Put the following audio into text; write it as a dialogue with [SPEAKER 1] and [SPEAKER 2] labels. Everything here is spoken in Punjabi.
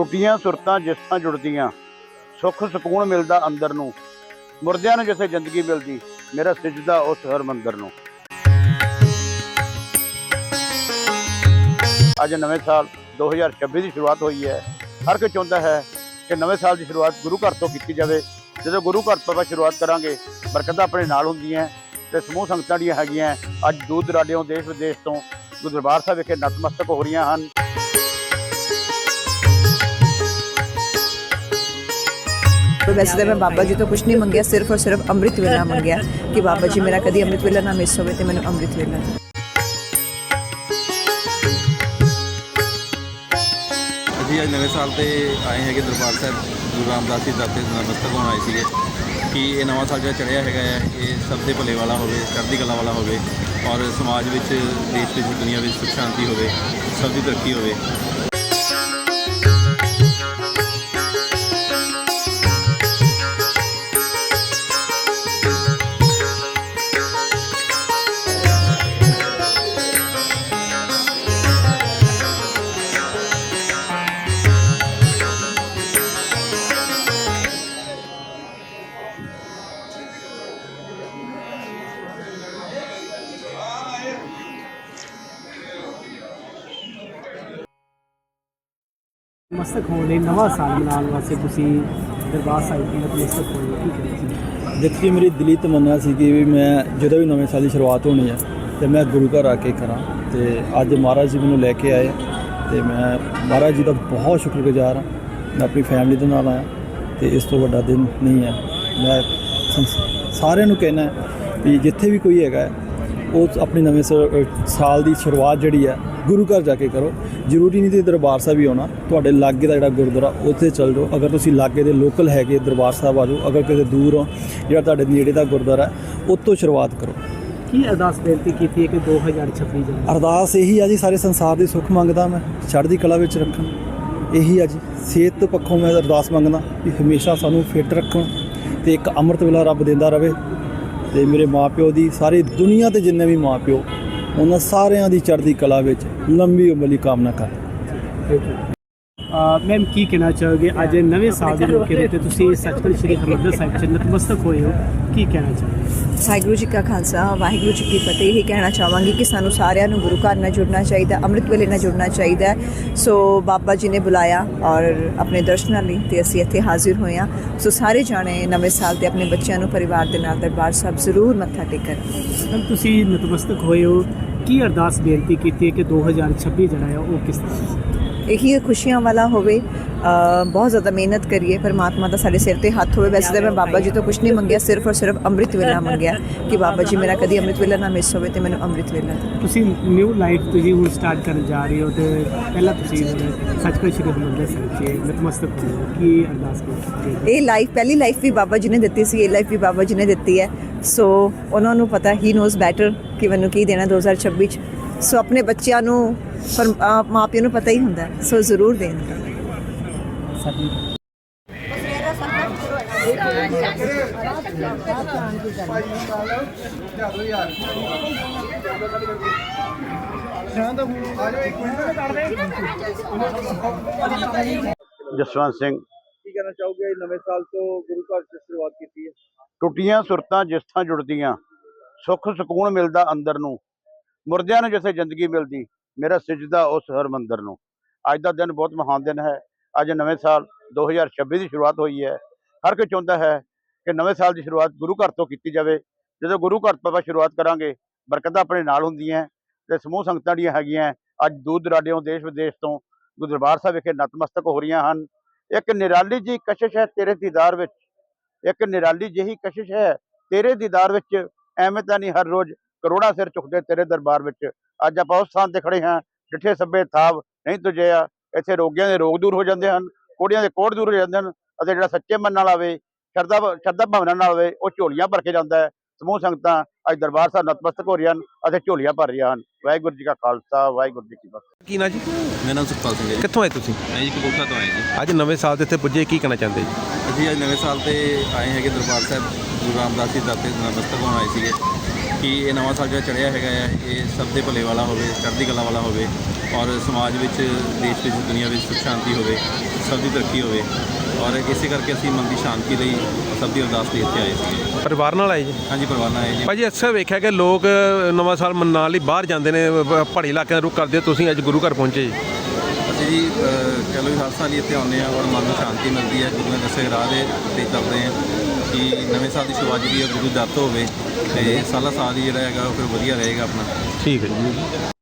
[SPEAKER 1] ਟੁੱਟੀਆਂ ਸੁਰਤਾਂ ਜਿਸ ਤਰ੍ਹਾਂ ਜੁੜਦੀਆਂ, ਸੁੱਖ ਸਕੂਨ ਮਿਲਦਾ ਅੰਦਰ ਨੂੰ, ਮੁਰਦਿਆਂ ਨੂੰ ਜਿਸੇ ਜ਼ਿੰਦਗੀ ਮਿਲਦੀ, ਮੇਰਾ ਸਜਦਾ ਉਸ ਹਰ ਮੰਦਰ ਨੂੰ। ਅੱਜ ਨਵੇਂ ਸਾਲ 2026 ਦੀ ਸ਼ੁਰੂਆਤ ਹੋਈ ਹੈ। ਹਰ ਕੋਈ ਚਾਹੁੰਦਾ ਹੈ ਕਿ ਨਵੇਂ ਸਾਲ ਦੀ ਸ਼ੁਰੂਆਤ ਗੁਰੂ ਘਰ ਤੋਂ ਕੀਤੀ ਜਾਵੇ। ਜਦੋਂ ਗੁਰੂ ਘਰ ਤੋਂ ਆਪਾਂ ਸ਼ੁਰੂਆਤ ਕਰਾਂਗੇ, ਬਰਕਤਾਂ ਆਪਣੇ ਨਾਲ ਹੁੰਦੀਆਂ ਤੇ ਸਮੂਹ ਸੰਗਤਾਂ ਦੀਆਂ ਹੈਗੀਆਂ, ਅੱਜ ਦੂਰ ਦਰਾਡਿਓਂ ਦੇਸ਼ ਵਿਦੇਸ਼ ਤੋਂ ਗੁਰੂ ਦਰਬਾਰ ਸਾਹਿਬ ਵਿਖੇ ਨਤਮਸਤਕ ਹੋ ਰਹੀਆਂ ਹਨ।
[SPEAKER 2] ਤੋਂ ਵੈਸੇ ਤਾਂ ਮੈਂ ਬਾਬਾ ਜੀ ਤੋਂ ਕੁਝ ਨਹੀਂ ਮੰਗਿਆ, ਸਿਰਫ ਔਰ ਸਿਰਫ ਅੰਮ੍ਰਿਤ ਵੇਲਾ ਮੰਗਿਆ ਕਿ ਬਾਬਾ ਜੀ ਮੇਰਾ ਕਦੀ ਅੰਮ੍ਰਿਤ ਵੇਲਾ ਨਾ ਮਿਸ ਹੋਵੇ ਤੇ ਮੈਨੂੰ ਅੰਮ੍ਰਿਤ ਵੇਲਾ
[SPEAKER 3] ਅਸੀਂ ਅੱਜ ਨਵੇਂ ਸਾਲ ਤੇ ਆਏ ਹੈਗੇ ਦਰਬਾਰ ਸਾਹਿਬ, ਗੁਰੂ ਰਾਮਦਾਸ ਜੀ ਦਾਤੇ ਨਮਸਤਕ ਹੋਣ ਆਏ ਸੀਗੇ ਕਿ ਇਹ ਨਵਾਂ ਸਾਲ ਜਿਹੜਾ ਚੜਿਆ ਹੈਗਾ ਹੈ ਇਹ ਸਭ ਦੇ ਭਲੇ ਵਾਲਾ ਹੋਵੇ, ਚੜ੍ਹਦੀ ਕਲਾ ਵਾਲਾ ਹੋਵੇ ਔਰ ਸਮਾਜ ਵਿੱਚ, ਦੇਸ਼ ਵਿੱਚ, ਦੁਨੀਆ ਵਿੱਚ ਸੁਖ ਸ਼ਾਂਤੀ ਹੋਵੇ, ਸਭ ਦੀ ਤਰੱਕੀ ਹੋਵੇ।
[SPEAKER 4] ਨਮਸਤਕ ਹੋਣ ਲਈ ਨਵਾਂ ਸਾਲ ਮਨਾਉਣ ਵਾਸਤੇ ਤੁਸੀਂ ਦਰਬਾਰ ਸਾਹਿਬ ਦੀ ਨਤਮਸਤਕ ਹੋਏ ਹੋ। ਕੀ ਕਹਿੰਦੇ
[SPEAKER 5] ਦੇਖੀ ਮੇਰੀ ਦਿਲੀ ਤਮੰਨਾ ਸੀ ਕਿ ਵੀ ਮੈਂ ਜਦੋਂ ਵੀ ਨਵੇਂ ਸਾਲ ਦੀ ਸ਼ੁਰੂਆਤ ਹੋਣੀ ਹੈ ਤੇ ਮੈਂ ਗੁਰੂ ਘਰ ਆ ਕੇ ਕਰਾਂ ਤੇ ਅੱਜ ਮਹਾਰਾਜ ਜੀ ਮੈਨੂੰ ਲੈ ਕੇ ਆਏ ਤੇ ਮੈਂ ਮਹਾਰਾਜ ਜੀ ਦਾ ਬਹੁਤ ਸ਼ੁਕਰਗੁਜ਼ਾਰ ਹਾਂ। ਮੈਂ ਆਪਣੀ ਫੈਮਿਲੀ ਦੇ ਨਾਲ ਆਇਆ ਤੇ ਇਸ ਤੋਂ ਵੱਡਾ ਦਿਨ ਨਹੀਂ ਹੈ। ਮੈਂ ਸਾਰਿਆਂ ਨੂੰ ਕਹਿਣਾ ਹੈ ਵੀ ਜਿੱਥੇ ਵੀ ਕੋਈ ਹੈਗਾ ਉਹ ਆਪਣੀ ਨਵੇਂ ਸ- ਸਾਲ ਦੀ ਸ਼ੁਰੂਆਤ ਜਿਹੜੀ ਹੈ, ਗੁਰੂ ਘਰ ਜਾ ਕੇ ਕਰੋ। ਜ਼ਰੂਰੀ ਨਹੀਂ ਕਿ ਦਰਬਾਰ ਸਾਹਿਬ ਹੀ ਆਉਣਾ। ਤੁਹਾਡੇ ਲਾਗੇ ਦਾ ਜਿਹੜਾ ਗੁਰਦੁਆਰਾ ਉੱਥੇ ਚੱਲ ਜਾਓ। ਅਗਰ ਤੁਸੀਂ ਲਾਗੇ ਦੇ ਲੋਕਲ ਹੈਗੇ ਦਰਬਾਰ ਸਾਹਿਬ ਆ ਜਾਓ। ਅਗਰ ਕਿਤੇ ਦੂਰ ਹੋ ਜਿਹੜਾ ਤੁਹਾਡੇ ਨੇੜੇ ਦਾ ਗੁਰਦੁਆਰਾ ਹੈ ਉੱਥੋਂ ਸ਼ੁਰੂਆਤ ਕਰੋ।
[SPEAKER 4] ਕੀ ਅਰਦਾਸ ਬੇਨਤੀ ਕੀਤੀ ਹੈ ਕਿ 2026 ਜਨਵਰੀ
[SPEAKER 5] ਅਰਦਾਸ ਇਹੀ ਆ ਜੀ ਸਾਰੇ ਸੰਸਾਰ ਦੀ ਸੁੱਖ ਮੰਗਦਾ ਮੈਂ। ਚੜ੍ਹਦੀ ਕਲਾ ਵਿੱਚ ਰੱਖਣ ਇਹੀ ਆ ਜੀ ਸਿਹਤ ਤੋਂ ਪੱਖੋਂ ਮੈਂ ਅਰਦਾਸ ਮੰਗਦਾ ਕਿ ਹਮੇਸ਼ਾ ਸਾਨੂੰ ਫਿੱਟ ਰੱਖਣ ਤੇ ਇੱਕ ਅੰਮ੍ਰਿਤ ਵੇਲਾ ਰੱਬ ਦਿੰਦਾ ਰਵੇ। ਤੇ ਮੇਰੇ ਮਾਪਿਓ ਦੀ ਸਾਰੀ ਦੁਨੀਆ ਤੇ ਜਿੰਨੇ ਵੀ ਮਾਪਿਓ ਉਹਨਾਂ ਸਾਰਿਆਂ ਦੀ ਚੜ੍ਹਦੀ ਕਲਾ ਵਿੱਚ ਲੰਬੀ ਉਮਰ ਦੀ ਕਾਮਨਾ ਕਰ।
[SPEAKER 4] ਮੈਮ ਕੀ ਕਹਿਣਾ ਚਾਹੋਗੇ? ਅੱਜ ਨਵੇਂ ਸਾਲ ਦੇ ਮੌਕੇ ਉੱਤੇ ਤੁਸੀਂ ਸੱਚਖੰਡ ਸ੍ਰੀ ਹਰਿਮੰਦਰ ਸਾਹਿਬ ਚ ਨਤਮਸਤਕ ਹੋਏ ਹੋ। ਕੀ ਕਹਿਣਾ ਚਾਹੋਗੇ?
[SPEAKER 2] ਵਾਹਿਗੁਰੂ ਜੀ ਕਾ ਖਾਲਸਾ ਵਾਹਿਗੁਰੂ ਜੀ ਕੀ ਫਤਿਹ। ਇਹ ਕਹਿਣਾ ਚਾਹਾਂਗੀ ਕਿ ਸਾਨੂੰ ਸਾਰਿਆਂ ਨੂੰ ਗੁਰੂ ਘਰ ਨਾਲ ਜੁੜਨਾ ਚਾਹੀਦਾ ਅੰਮ੍ਰਿਤ ਵੇਲੇ ਨਾਲ ਜੁੜਨਾ ਚਾਹੀਦਾ। ਸੋ ਬਾਬਾ ਜੀ ਨੇ ਬੁਲਾਇਆ ਔਰ ਆਪਣੇ ਦਰਸ਼ਨਾਂ ਲਈ ਤੇ ਅਸੀਂ ਇੱਥੇ ਹਾਜ਼ਰ ਹੋਏ ਹਾਂ। ਸੋ ਸਾਰੇ ਜਾਣੇ ਨਵੇਂ ਸਾਲ ਤੇ ਆਪਣੇ ਬੱਚਿਆਂ ਨੂੰ ਪਰਿਵਾਰ ਦੇ ਨਾਲ ਦਰਬਾਰ ਸਾਹਿਬ ਜ਼ਰੂਰ ਮੱਥਾ ਟੇਕਣ।
[SPEAKER 4] ਤੁਸੀਂ ਨਤਮਸਤਕ ਹੋਏ ਹੋ। ਕੀ ਅਰਦਾਸ ਬੇਨਤੀ ਕੀਤੀ ਹੈ ਕਿ 2026 ਜਿਹੜਾ ਹੈ ਉਹ ਕਿਸ ਤਰ੍ਹਾਂ
[SPEAKER 2] ਇਹੀ ਖੁਸ਼ੀਆਂ ਵਾਲਾ ਹੋਵੇ ਬਹੁਤ ਜ਼ਿਆਦਾ ਮਿਹਨਤ ਕਰੀਏ ਪਰਮਾਤਮਾ ਦਾ ਸਾਡੇ ਸਿਰ ਤੇ ਹੱਥ ਹੋਵੇ। ਵੈਸੇ ਤਾਂ ਮੈਂ ਬਾਬਾ ਜੀ ਤੋਂ ਕੁਝ ਨਹੀਂ ਮੰਗਿਆ ਸਿਰਫ ਔਰ ਸਿਰਫ ਅੰਮ੍ਰਿਤ ਵੇਲਾ ਮੰਗਿਆ ਕਿ ਬਾਬਾ ਜੀ ਮੇਰਾ ਕਦੀ ਅੰਮ੍ਰਿਤ ਵੇਲਾ ਨਾ ਮਿਸ ਹੋਵੇ ਤੇ ਮੈਨੂੰ ਅੰਮ੍ਰਿਤ ਵੇਲਾ।
[SPEAKER 4] ਤੁਸੀਂ ਨਿਊ ਲਾਈਫ ਤੁਸੀਂ ਹੁਣ ਸਟਾਰਟ ਕਰਨ ਜਾ ਰਹੇ ਹੋ ਤੇ ਪਹਿਲਾਂ ਤੁਸੀਂ ਸੱਚਖੰਡ ਸ੍ਰੀ ਹਰਿਮੰਦਰ ਸਾਹਿਬ ਚ ਨਤਮਸਤਕ ਹੋ। ਕੀ ਅਰਦਾਸ ਹੈ?
[SPEAKER 2] ਇਹ ਲਾਈਫ ਪਹਿਲੀ ਲਾਈਫ ਵੀ ਬਾਬਾ ਜੀ ਨੇ ਦਿੱਤੀ ਸੀ ਇਹ ਲਾਈਫ ਵੀ ਬਾਬਾ ਜੀ ਨੇ ਦਿੱਤੀ ਹੈ। ਸੋ ਉਹਨਾਂ ਨੂੰ ਪਤਾ ਹੀ ਨੋਜ਼ ਬੈਟਰ ਕਿ ਮੈਨੂੰ ਕੀ ਦੇਣਾ 2026 ਚ। ਸੋ ਆਪਣੇ ਬੱਚਿਆਂ ਨੂੰ ਪਰ ਮਾਪਿਆਂ ਨੂੰ ਪਤਾ ਹੀ ਹੁੰਦਾ। ਸੋ ਜ਼ਰੂਰ ਦੇਣ।
[SPEAKER 4] ਸਾਡੀ
[SPEAKER 1] ਜਸਵੰਤ ਸਿੰਘ।
[SPEAKER 5] ਕੀ ਕਹਿਣਾ ਚਾਹੋਗੇ? ਨਵੇਂ ਸਾਲ ਤੋਂ ਗੁਰੂ ਘਰ ਤੋਂ ਸ਼ੁਰੂਆਤ ਕੀਤੀ ਹੈ।
[SPEAKER 1] ਟੁੱਟੀਆਂ ਸੁਰਤਾਂ ਜਿਸ ਥਾਂ ਜੁੜਦੀਆਂ ਸੁੱਖ ਸਕੂਨ ਮਿਲਦਾ ਅੰਦਰ ਨੂੰ ਮੁਰਦਿਆਂ ਨੂੰ ਜਿਸੇ ਜ਼ਿੰਦਗੀ ਮਿਲਦੀ ਮੇਰਾ ਸਜਦਾ ਉਸ ਹਰਮੰਦਰ ਨੂੰ। ਅੱਜ ਦਾ ਦਿਨ ਬਹੁਤ ਮਹਾਨ ਦਿਨ ਹੈ। ਅੱਜ ਨਵੇਂ ਸਾਲ 2026 ਦੀ ਸ਼ੁਰੂਆਤ ਹੋਈ ਹੈ। ਹਰ ਕੋਈ ਚਾਹੁੰਦਾ ਹੈ ਕਿ ਨਵੇਂ ਸਾਲ ਦੀ ਸ਼ੁਰੂਆਤ ਗੁਰੂ ਘਰ ਤੋਂ ਕੀਤੀ ਜਾਵੇ। ਜਦੋਂ ਗੁਰੂ ਘਰ ਤੋਂ ਆਪਾਂ ਸ਼ੁਰੂਆਤ ਕਰਾਂਗੇ, ਬਰਕਤਾਂ ਆਪਣੇ ਨਾਲ ਹੁੰਦੀਆਂ ਤੇ ਸਮੂਹ ਸੰਗਤਾਂ ਦੀਆਂ ਹੈਗੀਆਂ ਅੱਜ ਦੂਰ ਦਰਾਡਿਓਂ ਦੇਸ਼ ਵਿਦੇਸ਼ ਤੋਂ ਗੁਰੂ ਦਰਬਾਰ ਸਾਹਿਬ ਵਿਖੇ ਨਤਮਸਤਕ ਹੋ ਰਹੀਆਂ ਹਨ। ਇੱਕ ਨਿਰਾਲੀ ਜੀ ਕਸ਼ਿਸ਼ ਹੈ ਤੇਰੇ ਦੀਦਾਰ ਵਿੱਚ। ਇੱਕ ਨਿਰਾਲੀ ਜਿਹੀ ਕਸ਼ਿਸ਼ ਹੈ ਤੇਰੇ ਦੀਦਾਰ ਵਿੱਚ। ਐਵੇਂ ਤਾਂ ਨਹੀਂ ਹਰ ਰੋਜ਼ ਕਰੋੜਾਂ ਸਿਰ ਝੁਕਦੇ ਤੇਰੇ ਦਰਬਾਰ ਵਿੱਚ। ਅੱਜ ਆਪਾਂ ਉਸ ਸਥਾਨ ਤੇ ਖੜੇ ਹਾਂ ਜਿੱਥੇ ਸੱਬੇ ਥਾਵ ਨਹੀਂ ਤੁਜਿਆ ਇੱਥੇ ਰੋਗੀਆਂ ਦੇ ਰੋਗ ਦੂਰ ਹੋ ਜਾਂਦੇ ਹਨ ਕੋੜੀਆਂ ਦੇ ਕੋੜ ਦੂਰ ਹੋ ਜਾਂਦੇ ਹਨ ਅਤੇ ਜਿਹੜਾ ਸੱਚੇ ਮਨ ਨਾਲ ਆਵੇ ਸ਼ਰਧਾ ਸ਼ਰਧਾ ਭਾਵਨਾ ਨਾਲ ਆਵੇ ਉਹ ਝੋਲੀਆਂ ਭਰ ਕੇ ਜਾਂਦਾ ਹੈ। ਸਮੂਹ ਸੰਗਤਾਂ ਅੱਜ ਦਰਬਾਰ ਸਾਹਿਬ ਨਤਮਸਤਕ ਹੋ ਰਹੀਆਂ ਹਨ ਅਤੇ ਝੋਲੀਆਂ ਭਰ ਰਹੀਆਂ ਹਨ। ਵਾਹਿਗੁਰੂ ਜੀ ਕਾ ਖਾਲਸਾ ਵਾਹਿਗੁਰੂ ਜੀ ਕੀ ਫਤਿਹ।
[SPEAKER 6] ਕੀ ਨਾ ਜੀ?
[SPEAKER 3] ਮੇਰਾ ਨਾਮ ਸੁਖਪਾਲ ਸਿੰਘ ਹੈ ਜੀ।
[SPEAKER 6] ਕਿੱਥੋਂ ਆਏ ਤੁਸੀਂ?
[SPEAKER 3] ਮੈਂ ਜੀ ਕਪੂਰਥਲਾ ਤੋਂ ਆਏ ਜੀ।
[SPEAKER 6] ਅੱਜ ਨਵੇਂ ਸਾਲ ਦੇ ਇੱਥੇ ਪੁੱਜੇ ਕੀ ਕਹਿਣਾ ਚਾਹੁੰਦੇ ਜੀ?
[SPEAKER 3] ਅਸੀਂ ਅੱਜ ਨਵੇਂ ਸਾਲ ਤੇ ਆਏ ਹੈਗੇ ਦਰਬਾਰ ਸਾਹਿਬ ਗੁਰੂ ਰਾਮਦਾਸ ਜੀ ਦਾਤੇ ਨਮਸਤਕ ਹੋਣ ਆਏ ਸੀਗੇ। ਕਿ ਇਹ ਨਵਾਂ ਸਾਲ ਜਿਹੜਾ ਚੜ੍ਹਿਆ ਹੈਗਾ ਹੈ ਇਹ ਸਭ ਦੇ ਭਲੇ ਵਾਲਾ ਹੋਵੇ ਚੜ੍ਹਦੀ ਕਲਾ ਵਾਲਾ ਹੋਵੇ ਔਰ ਸਮਾਜ ਵਿੱਚ ਦੇਸ਼ ਵਿੱਚ ਦੁਨੀਆ ਵਿੱਚ ਸੁਖ ਸ਼ਾਂਤੀ ਹੋਵੇ ਸਭ ਦੀ ਤਰੱਕੀ ਹੋਵੇ ਔਰ ਇਸੇ ਕਰਕੇ ਅਸੀਂ ਮਨ ਦੀ ਸ਼ਾਂਤੀ ਲਈ ਸਭ ਦੀ ਅਰਦਾਸ ਲਈ ਇੱਥੇ ਆਏ ਸੀ।
[SPEAKER 6] ਪਰਿਵਾਰ ਨਾਲ ਆਏ ਜੀ?
[SPEAKER 3] ਹਾਂਜੀ ਪਰਵਾਨਾ ਹੈ ਜੀ।
[SPEAKER 6] ਭਾਜੀ ਅਕਸਰ ਵੇਖਿਆ ਕਿ ਲੋਕ ਨਵਾਂ ਸਾਲ ਮਨਾਉਣ ਲਈ ਬਾਹਰ ਜਾਂਦੇ ਨੇ ਪਹਾੜੀ ਇਲਾਕਿਆਂ ਦਾ ਰੁਖ ਕਰਦੇ ਤੁਸੀਂ ਅੱਜ ਗੁਰੂ ਘਰ ਪਹੁੰਚੇ ਜੀ।
[SPEAKER 3] ਅਸੀਂ ਜੀ ਚਲੋ ਵੀ ਹਰ ਸਾਲ ਹੀ ਇੱਥੇ ਆਉਂਦੇ ਹਾਂ ਔਰ ਮਨ ਨੂੰ ਸ਼ਾਂਤੀ ਮਿਲਦੀ ਹੈ। ਗੁਰੂ ਨੇ ਦੱਸੇ ਰਾਹ ਦੇ ਤੇ ਚੱਲਦੇ ਹਾਂ ਕਿ ਨਵੇਂ ਸਾਲ ਦੀ ਸ਼ੁਰੂਆਤ ਜਿਹੜੀ ਹੈ ਗੁਰੂ ਦਰ ਹੋਵੇ ਤੇ ਸਾਲਾ ਸਾਲ ਹੀ ਜਿਹੜਾ ਹੈਗਾ ਉਹ ਫਿਰ ਵਧੀਆ ਰਹੇਗਾ ਆਪਣਾ।
[SPEAKER 6] ਠੀਕ ਹੈ ਜੀ।